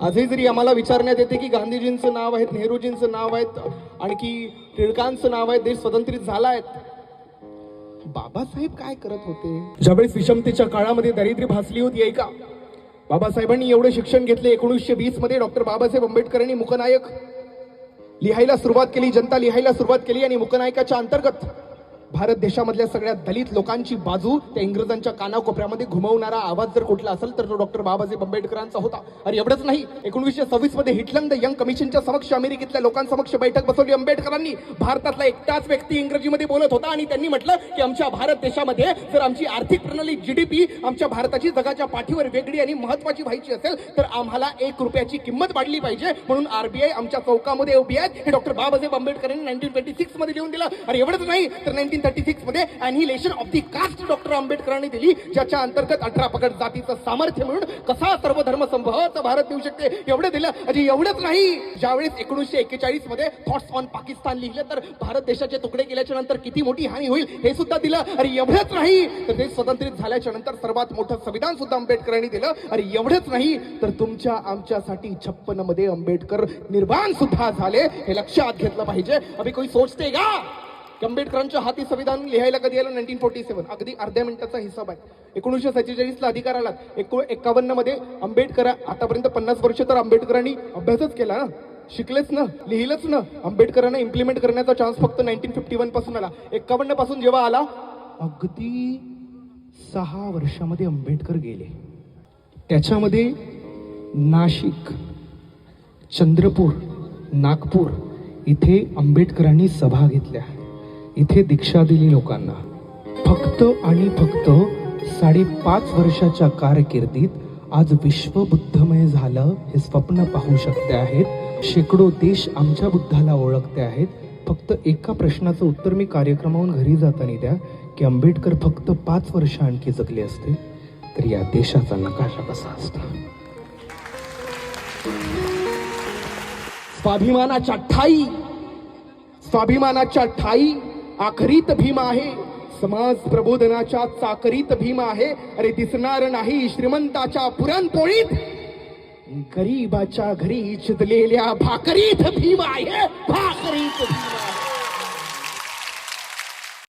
आजही जरी आम्हाला विचारण्यात येते की गांधीजींचं नाव आहेत नेहरूजींचं नाव आहेत आणखी टिळकांचं नाव आहे देश स्वतंत्रित झाला आहेत बाबासाहेब काय करत होते? ज्यावेळेस विषमतेच्या काळामध्ये दारिद्र्य भासली होती ऐका. बाबासाहेबांनी एवढे शिक्षण घेतले एकोणीसशे वीसमध्ये डॉक्टर बाबासाहेब आंबेडकरांनी मुकनायक लिहायला सुरुवात केली जनता लिहायला सुरुवात केली आणि मुकनायकाच्या अंतर्गत भारत देशामधल्या सगळ्या दलित लोकांची बाजू त्या इंग्रजांच्या कानाकोपऱ्यामध्ये घुमवणारा आवाज जर कुठला असेल तर तो डॉक्टर बाबासाहेब आंबेडकरांचा होता. आणि एवढंच नाही एकोणीसशे सव्वीसमध्ये हिटलंड यंग कमिशनच्या समक्ष अमेरिकेतल्या लोकांसमक्ष बैठक बसवली. आंबेडकरांनी भारतातला एकटाच व्यक्ती इंग्रजीमध्ये बोलत होता आणि त्यांनी म्हटलं की आमच्या भारत देशामध्ये जर आमची आर्थिक प्रणाली जीडीपी आमच्या भारताची जगाच्या पाठीवर वेगळी आणि महत्वाची व्हायची असेल तर आम्हाला एक रुपयाची किंमत वाढली पाहिजे. म्हणून आरबीआय आमच्या चौकामध्ये उभी आहेत. हे डॉक्टर बाबासाहेब आंबेडकरांनी नाईन्टीन ट्वेंटी सिक्समध्ये लिहून दिलं. आणि एवढंच नाही तर nineteen thirty सिक्समध्ये annihilation of the caste doctor आंबेडकरांनी दिली ज्याच्या अंतर्गत अठरा पकड जातीचं सामर्थ्य मिळून कसा सर्व धर्म संभवाचा भारत देऊ शकते एवढं दिलं. आणि एवढंच नाही. ज्यावेळेस एकोणीसशे एक्केचाळीसमध्ये थॉट्स ऑन पाकिस्तान लिहिलं तर भारत देशाचे तुकडे केल्याच्यानंतर किती मोठी हानी होईल हे सुद्धा दिलं. अरे एवढंच नाही. तर देश स्वतंत्रित झाल्याच्यानंतर सर्वात मोठं संविधान सुद्धा आंबेडकरांनी दिलं. अरे एवढंच नाही. तर तुमच्या आमच्यासाठी छप्पनमध्ये आंबेडकर निर्माण सुद्धा झाले हे लक्षात घेतलं पाहिजे. अभि कोणी सोचते का? आंबेडकरांच्या हाती संविधान लिहायला कधी आलं? नाईन्टीन फोर्टी सेव्हन अगदी अर्ध्या मिनिटाचा हिसाब आहे. एकोणीसशे सत्तेचाळीसला अधिकार आला. एको एकावन्नमध्ये आंबेडकर आतापर्यंत पन्नास वर्ष तर आंबेडकरांनी अभ्यासच केला ना? शिकलेच ना? लिहिलंच ना? आंबेडकरांना इम्प्लिमेंट करण्याचा चान्स फक्त नाईन्टीन फिफ्टी वनपासून आला. एकावन्नपासून जेव्हा आला अगदी सहा वर्षामध्ये आंबेडकर गेले. त्याच्यामध्ये नाशिक चंद्रपूर नागपूर इथे आंबेडकरांनी सभा घेतल्या. इथे दीक्षा दिली लोकांना. फक्त आणि फक्त साडेपाच वर्षाच्या कारकिर्दीत आज विश्व बुद्धमय झालं हे स्वप्न पाहू शकते आहेत. शेकडो देश आमच्या बुद्धाला ओळखते आहेत. फक्त एका प्रश्नाचं उत्तर मी कार्यक्रमाहून घरी जाताना द्या की आंबेडकर फक्त पाच वर्ष आणखी जगले असते तर या देशाचा नकाशा कसा असता? स्वाभिमानाच्या ठाई स्वाभिमानाच्या ठाई आखरीत भीम आहे. समाज प्रबोधनाच्या चाकरीत भीम आहे. अरे दिसणार नाही श्रीमंताच्या पुरणपोळीत. गरीबाच्या घरी चितलेल्या भाकरीत भीम आहे. भाकरीत भीम आहे.